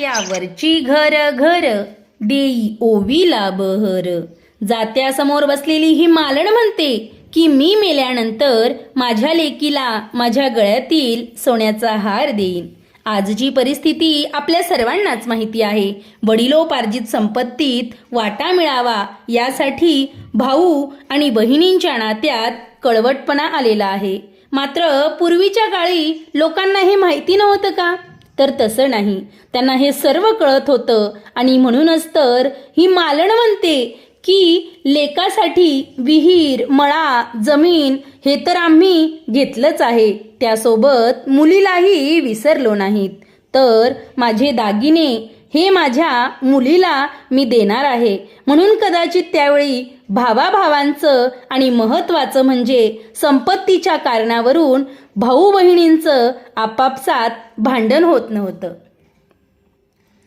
त्यावरची घर घर. देई ओवीला बहर जात्यासमोर बसलेली ही मालण म्हणते की मी मेल्यानंतर माझ्या लेकीला माझ्या गळ्यातील सोन्याचा हार देईन. आजची परिस्थिती आपल्या सर्वांनाच माहिती आहे. वडिलोपार्जित संपत्तीत वाटा मिळावा यासाठी भाऊ आणि बहिणींच्या नात्यात कळवटपणा आलेला आहे. मात्र पूर्वीच्या काळी लोकांना हे माहिती नव्हतं का? तर तसं नाही. त्यांना हे सर्व कळत होतं आणि म्हणूनच तर ही मालण म्हणते की लेकासाठी विहीर मळा जमीन हे तर आम्ही घेतलंच आहे. त्यासोबत मुलीलाही विसरलो नाहीत. तर माझे दागिने हे माझ्या मुलीला मी देणार आहे. म्हणून कदाचित त्यावेळी भावाभावांचं आणि महत्त्वाचं म्हणजे संपत्तीच्या कारणावरून भाऊ बहिणींचं आपापसात भांडण होत नव्हतं.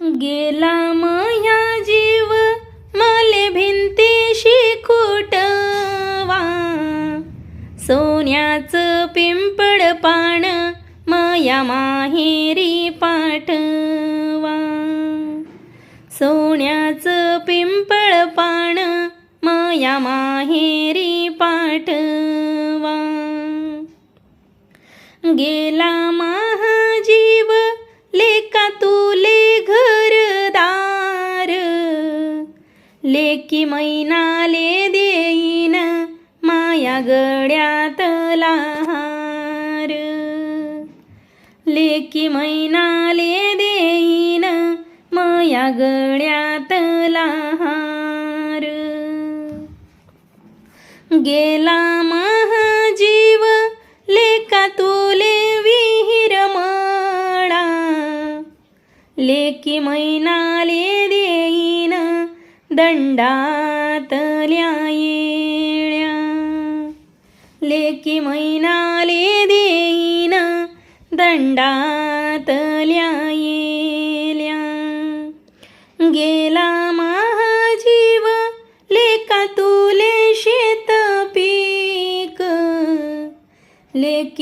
गेला माया जीव माले भिंतीशी खोटवा. सोन्याचं पिंपड पाण माया माहेरी पाठवा सोन्याचं पिंपळ पान माया माहेरी पाठवा. गेला महाजीव लेका तुले घरदार. लेकी मैनाले देईन माया गड्यातला हार लेकी मैनाले दे माया गड्यातला हार गेला महाजीव लेका तुले विहीर माळा. लेकी मैनाले देईन दंडातल्या येळ्या लेकी मैनाले देईन दंडातल्या येल्या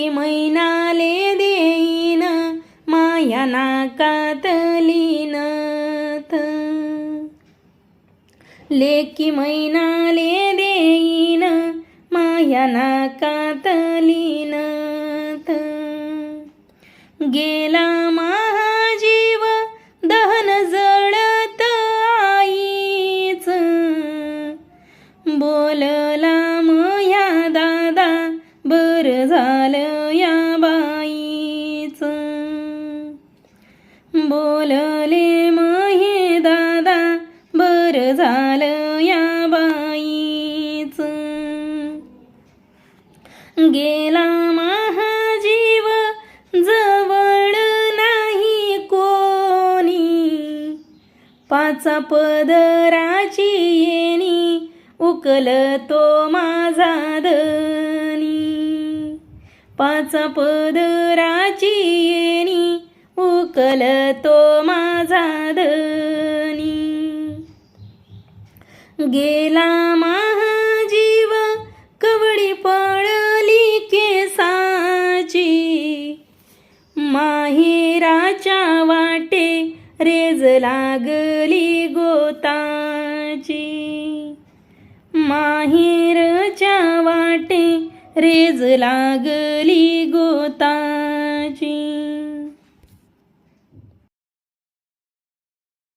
की मैनाले देईन माया नाकातली नात लेकी मैनाले देईन माया नाकातली नात गेला महाजीव दहन जळत आईच. बोलला मया दादा बर झालं बोलले महे दादा बर झालं या बाईच. गेला महाजीव जवळ नाही कोणी. पाच पदराची येणी उकल तो माझा धनी. पाच पदराची येणी तो माझा धनी. गेला महाजीव कवडी पळली केसाची. माहिराच्या वाटे रेज लागली गोताची. माहिरच्या वाटे रेज लागली गोताची.